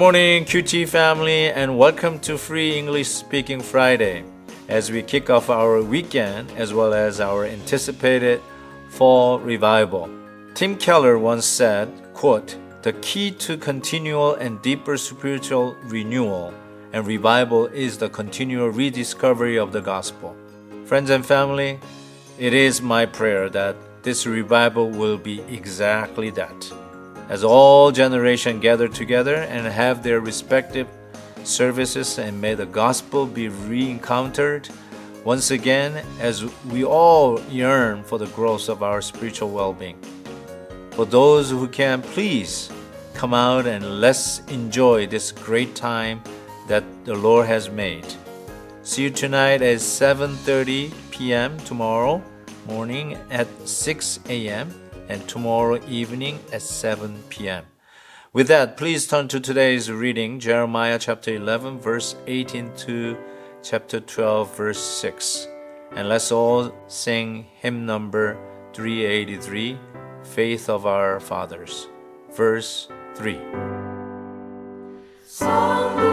morning, QT family, and welcome to Free English Speaking Friday as we kick off our weekend as well as our anticipated fall revival. Tim Keller once said, quote, The key to continual and deeper spiritual renewal and revival is the continual rediscovery of the gospel. Friends and family, it is my prayer that this revival will be exactly that. As all generations gather together and have their respective services and may the gospel be re-encountered once again as we all yearn for the growth of our spiritual well-being. For those who can, please come out and let's enjoy this great time that the Lord has made. See you tonight at 7:30 p.m. tomorrow morning at 6 a.m. and tomorrow evening at 7 p.m. With that, please turn to today's reading, Jeremiah chapter 11 verse 18 to chapter 12 verse 6. And let's all sing hymn number 383, Faith of Our Fathers. Verse 3. 성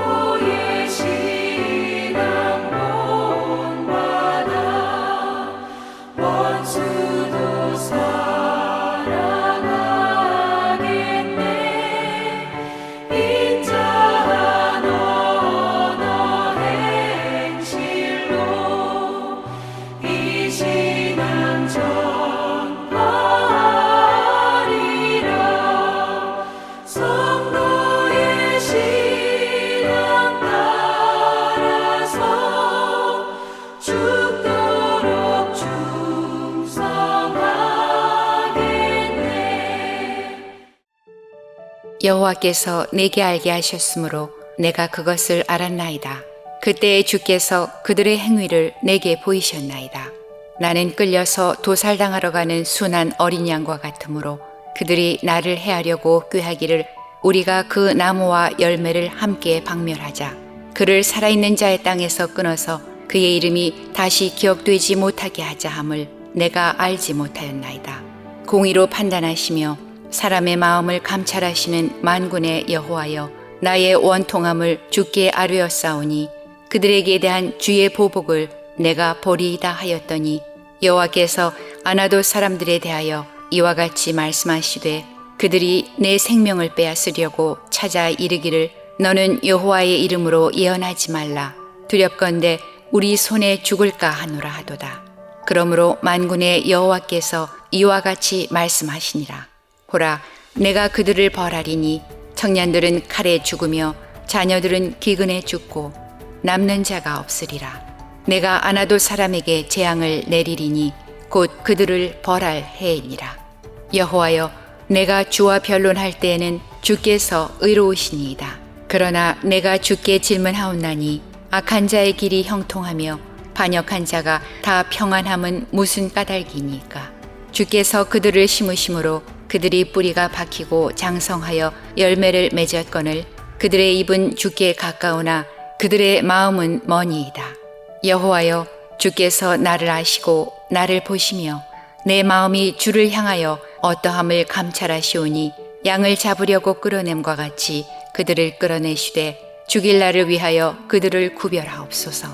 여호와께서 내게 알게 하셨으므로 내가 그것을 알았나이다. 그때에 주께서 그들의 행위를 내게 보이셨나이다. 나는 끌려서 도살당하러 가는 순한 어린 양과 같으므로 그들이 나를 해하려고 꾀하기를 우리가 그 나무와 열매를 함께 박멸하자. 그를 살아있는 자의 땅에서 끊어서 그의 이름이 다시 기억되지 못하게 하자 함을 내가 알지 못하였나이다. 공의로 판단하시며 사람의 마음을 감찰하시는 만군의 여호와여 나의 원통함을 주께 아뢰었사오니 그들에게 대한 주의 보복을 내가 보리이다 하였더니 여호와께서 아나도 사람들에 대하여 이와 같이 말씀하시되 그들이 내 생명을 빼앗으려고 찾아 이르기를 너는 여호와의 이름으로 예언하지 말라. 두렵건대 우리 손에 죽을까 하노라 하도다. 그러므로 만군의 여호와께서 이와 같이 말씀하시니라 보라 내가 그들을 벌하리니 청년들은 칼에 죽으며 자녀들은 기근에 죽고 남는 자가 없으리라. 내가 아나도 사람에게 재앙을 내리리니 곧 그들을 벌할 해이니라. 여호와여 내가 주와 변론할 때에는 주께서 의로우시니이다. 그러나 내가 주께 질문하옵나니 악한 자의 길이 형통하며 반역한 자가 다 평안함은 무슨 까닭이니까? 주께서 그들을 심으심으로 그들이 뿌리가 박히고 장성하여 열매를 맺었거늘 그들의 입은 주께 가까우나 그들의 마음은 머니이다. 여호와여 주께서 나를 아시고 나를 보시며 내 마음이 주를 향하여 어떠함을 감찰하시오니 양을 잡으려고 끌어냄과 같이 그들을 끌어내시되 죽일 날을 위하여 그들을 구별하옵소서.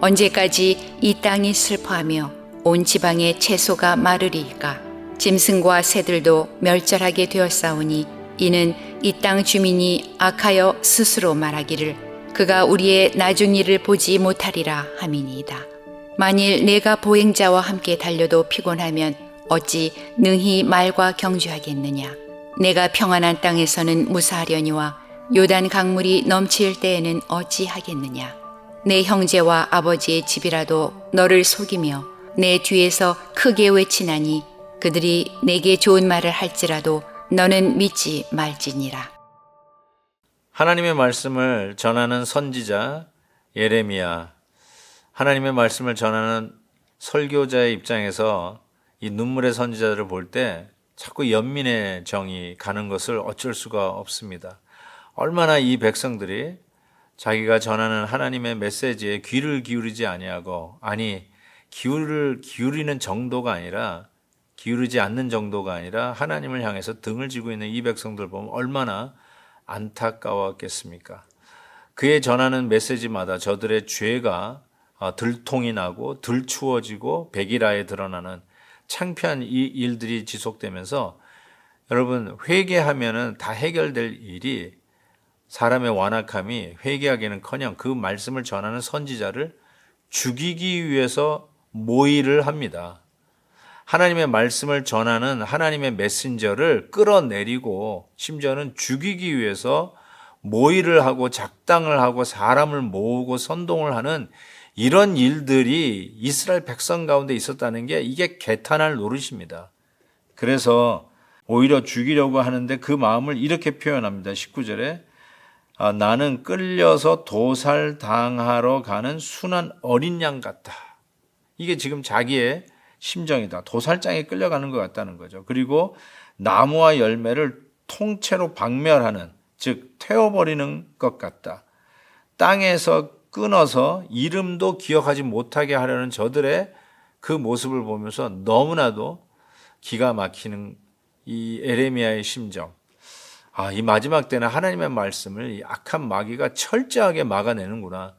언제까지 이 땅이 슬퍼하며 온 지방의 채소가 마르리이까 짐승과 새들도 멸절하게 되었사오니 이는 이 땅 주민이 악하여 스스로 말하기를 그가 우리의 나중 일을 보지 못하리라 함이니이다. 만일 내가 보행자와 함께 달려도 피곤하면 어찌 능히 말과 경주하겠느냐. 내가 평안한 땅에서는 무사하려니와 요단 강물이 넘칠 때에는 어찌 하겠느냐. 내 형제와 아버지의 집이라도 너를 속이며 내 뒤에서 크게 외치나니 그들이 내게 좋은 말을 할지라도 너는 믿지 말지니라. 하나님의 말씀을 전하는 선지자 예레미야, 하나님의 말씀을 전하는 설교자의 입장에서 이 눈물의 선지자들을 볼 때 자꾸 연민의 정이 가는 것을 어쩔 수가 없습니다. 얼마나 이 백성들이 자기가 전하는 하나님의 메시지에 귀를 기울이지 아니하고 아니 기울을 기울이는 정도가 아니라 기울이지 않는 정도가 아니라 하나님을 향해서 등을 지고 있는 이 백성들 보면 얼마나 안타까웠겠습니까? 그의 전하는 메시지마다 저들의 죄가 어, 들통이 나고 들추어지고 백일하에 드러나는 창피한 이 일들이 지속되면서 여러분 회개하면은 다 해결될 일이 사람의 완악함이 회개하기는커녕 그 말씀을 전하는 선지자를 죽이기 위해서 모의를 합니다. 하나님의 말씀을 전하는 하나님의 메신저를 끌어내리고 심지어는 죽이기 위해서 모의를 하고 작당을 하고 사람을 모으고 선동을 하는 이런 일들이 이스라엘 백성 가운데 있었다는 게 이게 개탄할 노릇입니다. 그래서 오히려 죽이려고 하는데 그 마음을 이렇게 표현합니다. 19절에 아, 나는 끌려서 도살당하러 가는 순한 어린 양 같다. 이게 지금 자기의 심정이다. 도살장에 끌려가는 것 같다는 거죠. 그리고 나무와 열매를 통째로 박멸하는, 즉, 태워버리는 것 같다. 땅에서 끊어서 이름도 기억하지 못하게 하려는 저들의 그 모습을 보면서 너무나도 기가 막히는 이 에레미야의 심정. 아, 이 마지막 때는 하나님의 말씀을 이 악한 마귀가 철저하게 막아내는구나.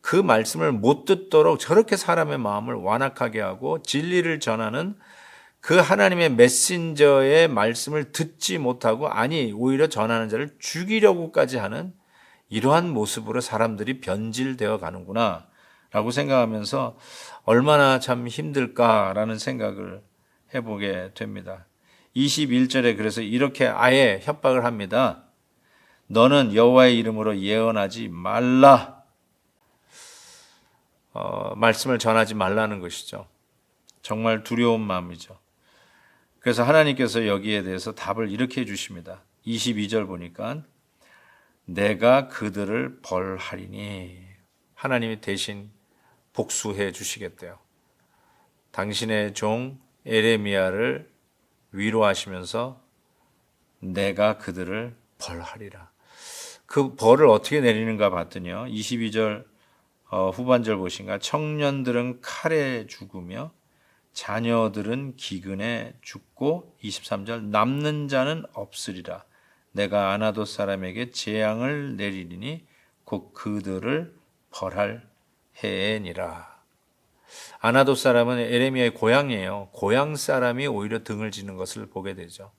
그 말씀을 못 듣도록 저렇게 사람의 마음을 완악하게 하고 진리를 전하는 그 하나님의 메신저의 말씀을 듣지 못하고 아니 오히려 전하는 자를 죽이려고까지 하는 이러한 모습으로 사람들이 변질되어 가는구나 라고 생각하면서 얼마나 참 힘들까라는 생각을 해보게 됩니다. 21절에 그래서 이렇게 아예 협박을 합니다. 너는 여호와의 이름으로 예언하지 말라. 어, 말씀을 전하지 말라는 것이죠. 정말 두려운 마음이죠. 그래서 하나님께서 여기에 대해서 답을 이렇게 해주십니다. 22절 보니까 내가 그들을 벌하리니 하나님이 대신 복수해 주시겠대요. 당신의 종 에레미야를 위로하시면서 내가 그들을 벌하리라. 그 벌을 어떻게 내리는가 봤더니요. 22절 어, 후반절 보신가 청년들은 칼에 죽으며 자녀들은 기근에 죽고 23절 남는 자는 없으리라. 내가 아나도 사람에게 재앙을 내리리니 곧 그들을 벌할 해니라. 아나도 사람은 에레미야의 고향이에요. 고향 사람이 오히려 등을 지는 것을 보게 되죠.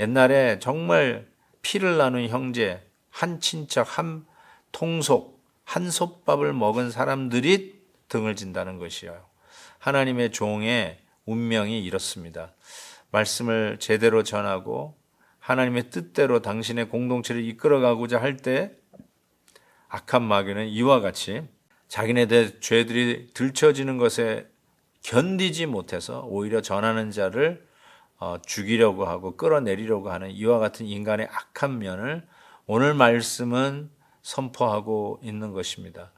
옛날에 정말 피를 나눈 형제, 한 친척, 한 통속, 한 솥밥을 먹은 사람들이 등을 진다는 것이에요. 하나님의 종의 운명이 이렇습니다. 말씀을 제대로 전하고 하나님의 뜻대로 당신의 공동체를 이끌어가고자 할 때 악한 마귀는 이와 같이 자기네들 죄들이 들춰지는 것에 견디지 못해서 오히려 전하는 자를 어, 죽이려고 하고 끌어내리려고 하는 이와 같은 인간의 악한 면을 오늘 말씀은 선포하고 있는 것입니다.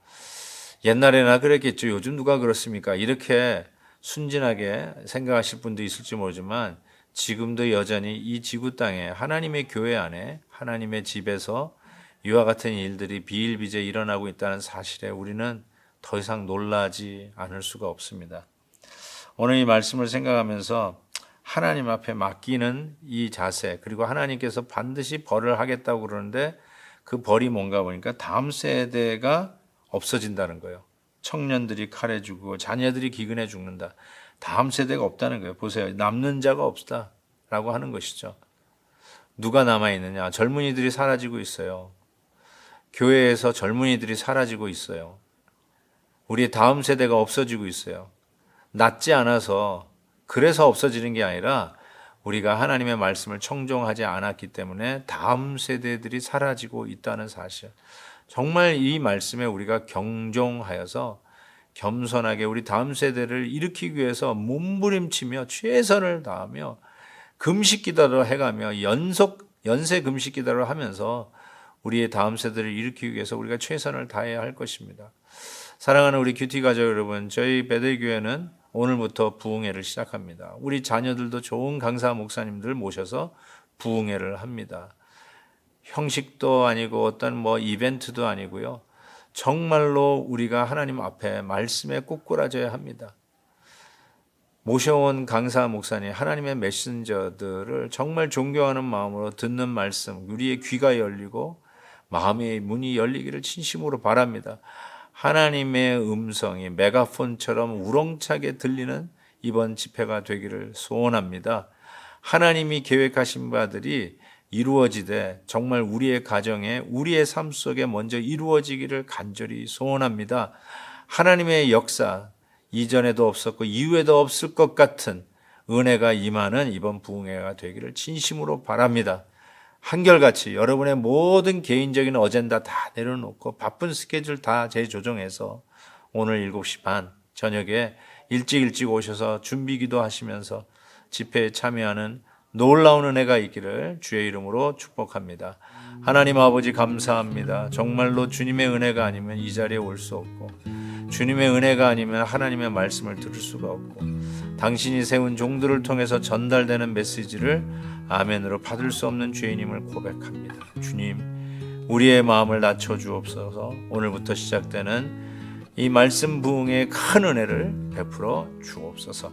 옛날에나 그랬겠죠. 요즘 누가 그렇습니까? 이렇게 순진하게 생각하실 분도 있을지 모르지만 지금도 여전히 이 지구 땅에 하나님의 교회 안에 하나님의 집에서 이와 같은 일들이 비일비재 일어나고 있다는 사실에 우리는 더 이상 놀라지 않을 수가 없습니다. 오늘 이 말씀을 생각하면서 하나님 앞에 맡기는 이 자세, 그리고 하나님께서 반드시 벌을 하겠다고 그러는데 그 벌이 뭔가 보니까 다음 세대가 없어진다는 거예요. 청년들이 칼에 죽고 자녀들이 기근에 죽는다. 다음 세대가 없다는 거예요. 보세요. 남는 자가 없다. 라고 하는 것이죠. 누가 남아있느냐? 젊은이들이 사라지고 있어요. 교회에서 젊은이들이 사라지고 있어요. 우리의 다음 세대가 없어지고 있어요. 낫지 않아서 그래서 없어지는 게 아니라 우리가 하나님의 말씀을 청종하지 않았기 때문에 다음 세대들이 사라지고 있다는 사실. 정말 이 말씀에 우리가 경종하여서 겸손하게 우리 다음 세대를 일으키기 위해서 몸부림치며 최선을 다하며 금식 기도를 해가며 연속 연세 금식 기도를 하면서 우리의 다음 세대를 일으키기 위해서 우리가 최선을 다해야 할 것입니다. 사랑하는 우리 큐티 가족 여러분, 저희 베델교회는 오늘부터 부흥회를 시작합니다. 우리 자녀들도 좋은 강사 목사님들 모셔서 부흥회를 합니다. 형식도 아니고 어떤 뭐 이벤트도 아니고요. 정말로 우리가 하나님 앞에 말씀에 꼭 꾸라져야 합니다. 모셔온 강사 목사님, 하나님의 메신저들을 정말 존경하는 마음으로 듣는 말씀, 우리의 귀가 열리고 마음의 문이 열리기를 진심으로 바랍니다. 하나님의 음성이 메가폰처럼 우렁차게 들리는 이번 집회가 되기를 소원합니다. 하나님이 계획하신 바들이 이루어지되 정말 우리의 가정에 우리의 삶 속에 먼저 이루어지기를 간절히 소원합니다. 하나님의 역사 이전에도 없었고 이후에도 없을 것 같은 은혜가 임하는 이번 부흥회가 되기를 진심으로 바랍니다. 한결같이 여러분의 모든 개인적인 어젠다 다 내려놓고 바쁜 스케줄 다 재조정해서 오늘 7시 반 저녁에 일찍 일찍 오셔서 준비 기도하시면서 집회에 참여하는 놀라운 은혜가 있기를 주의 이름으로 축복합니다. 하나님 아버지 감사합니다. 정말로 주님의 은혜가 아니면 이 자리에 올 수 없고 주님의 은혜가 아니면 하나님의 말씀을 들을 수가 없고 당신이 세운 종들을 통해서 전달되는 메시지를 아멘으로 받을 수 없는 죄인임을 고백합니다. 주님, 우리의 마음을 낮춰 주옵소서. 오늘부터 시작되는 이 말씀 부흥의 큰 은혜를 베풀어 주옵소서.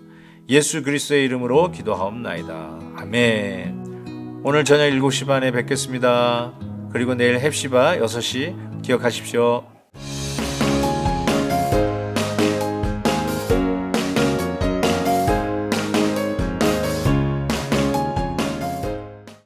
예수 그리스도의 이름으로 기도하옵나이다. 아멘. 오늘 저녁 7시 반에 뵙겠습니다. 그리고 내일 헵시바 6시 기억하십시오.